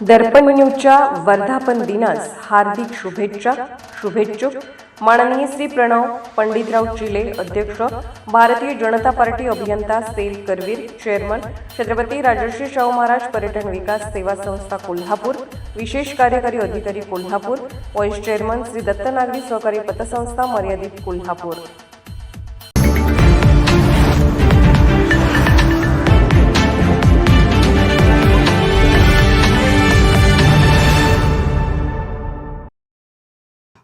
दर्पण न्यूजच्या वर्धापन दिनास हार्दिक शुभेच्छा शुभेच्छुक. माननीय श्री प्रणव पंडितराव चिले अध्यक्ष भारतीय जनता पार्टी अभियंता सेल करवीर चेअरमन छत्रपती राजर्षी शाहू महाराज पर्यटन विकास सेवा संस्था कोल्हापूर विशेष कार्यकारी अधिकारी कोल्हापूर व्हाईस चेअरमन श्री दत्त नागरी सहकारी पतसंस्था मर्यादित कोल्हापूर.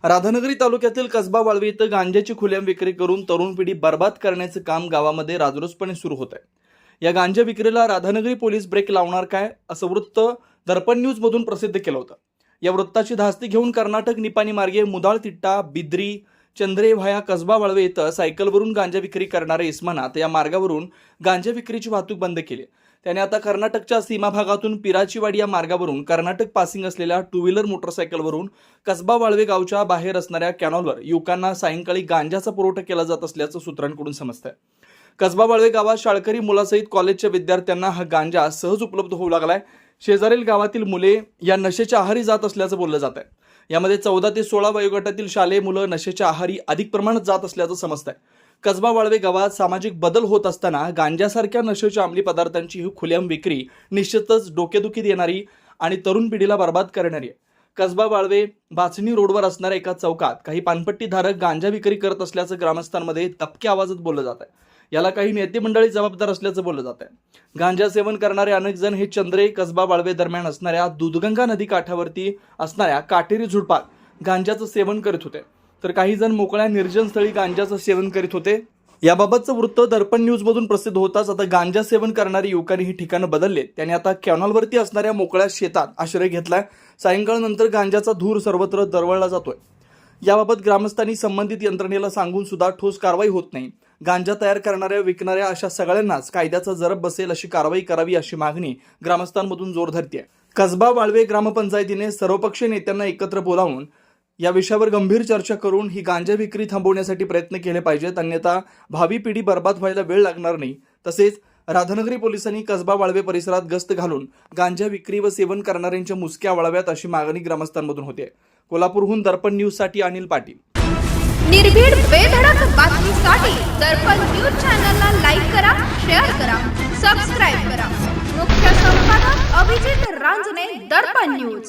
राधानगरी तालुक्यातील कसबा वाळवी इथं गांजाची खुलेआम विक्री करून तरुण पिढी बर्बाद करण्याचं काम गावामध्ये राजरोसपणे सुरू होत आहे. या गांजा विक्रीला राधानगरी पोलीस ब्रेक लावणार काय असं वृत्त दर्पण न्यूज मधून प्रसिद्ध केलं होतं. या वृत्ताची धास्ती घेऊन कर्नाटक निपाणी मार्गे मुदाळ तिट्टा बिद्री चंद्रे व्हाया कसबा वाळवे इथं सायकलवरून गांजा विक्री करणारे इस्मानात या मार्गावरून गांजा विक्रीची वाहतूक बंद केली त्याने आता कर्नाटकच्या सीमा भागातून पिराचीवाडी या मार्गावरून कर्नाटक पासिंग असलेल्या टू व्हीलर मोटरसायकलवरून कसबा वाळवे गावच्या बाहेर असणाऱ्या कॅनॉलवर युवकांना सायंकाळी गांजाचा पुरवठा केला जात असल्याचं सूत्रांकडून समजतंय. कसबा वाळवे गावात शाळकरी मुलासहित कॉलेजच्या विद्यार्थ्यांना हा गांजा सहज उपलब्ध होऊ लागलाय. शेजारील गावातील मुले या नशेच्या आहारी जात असल्याचं बोललं जात आहे यामध्ये चौदा ते सोळा वयोगटातील शालेय मुलं नशेच्या आहारी अधिक प्रमाणात जात असल्याचं समजतंय. कसबा वाळवे गावात सामाजिक बदल होत असताना गांजासारख्या नशेच्या अंमली पदार्थांची ही खुलेआम विक्री निश्चितच डोकेदुखी देणारी आणि तरुण पिढीला बर्बाद करणारी आहे. कसबा वाळवे बाचणी रोडवर असणाऱ्या एका चौकात काही पानपट्टीधारक गांजा विक्री करत असल्याचं ग्रामस्थांमध्ये तपक्या आवाजात बोललं जात आहे. याला काही नेते मंडळी जबाबदार असल्याचं बोललं जात आहे. गांजा सेवन करणारे अनेक जण हे चंद्रे कसबा वाळवे दरम्यान असणाऱ्या दूधगंगा नदी काठावरती असणाऱ्या काटेरी झुडपात गांजाचं सेवन करीत होते. तर काही जण मोकळ्या निर्जन स्थळी गांजाचं सेवन करीत होते. याबाबतचं वृत्त दर्पण न्यूज मधून प्रसिद्ध होताच आता गांजा सेवन करणारी युवकांनी ही ठिकाणं बदलले. त्यांनी आता कॅनॉलवरती असणाऱ्या मोकळ्या शेतात आश्रय घेतलाय. सायंकाळनंतर गांजाचा धूर सर्वत्र दरवळला जातोय. याबाबत ग्रामस्थांनी संबंधित यंत्रणेला सांगून सुद्धा ठोस कारवाई होत नाही. गांजा तयार करणाऱ्या विकणाऱ्या अशा सगळ्यांनाच कायद्याचा जरब बसेल अशी कारवाई करावी अशी मागणी ग्रामस्थांमधून जोर धरते कसबा वाळवे ग्रामपंचायतीने सर्वपक्षीय नेत्यांना एकत्र बोलावून या विषयावर गंभीर चर्चा करून ही गांजा विक्री थांबवण्यासाठी प्रयत्न केले पाहिजेत. अन्यथा भावी पिढी बर्बाद व्हायला वेळ लागणार नाही. तसेच राधानगरी पोलिसांनी कसबा वाळवे परिसरात गस्त घालून गांजा विक्री व सेवन करणाऱ्यांच्या मुसक्या वाळव्यात अशी मागणी ग्रामस्थांमधून होते. कोल्हापूरहून दर्पण न्यूजसाठी अनिल पाटील. निर्भीड बेधडक बातमीसाठी दर्पण न्यूज चॅनलला लाईक करा शेअर करा सबस्क्राईब करा. मुख्य संपादक अभिजित रांजने दर्पण न्यूज.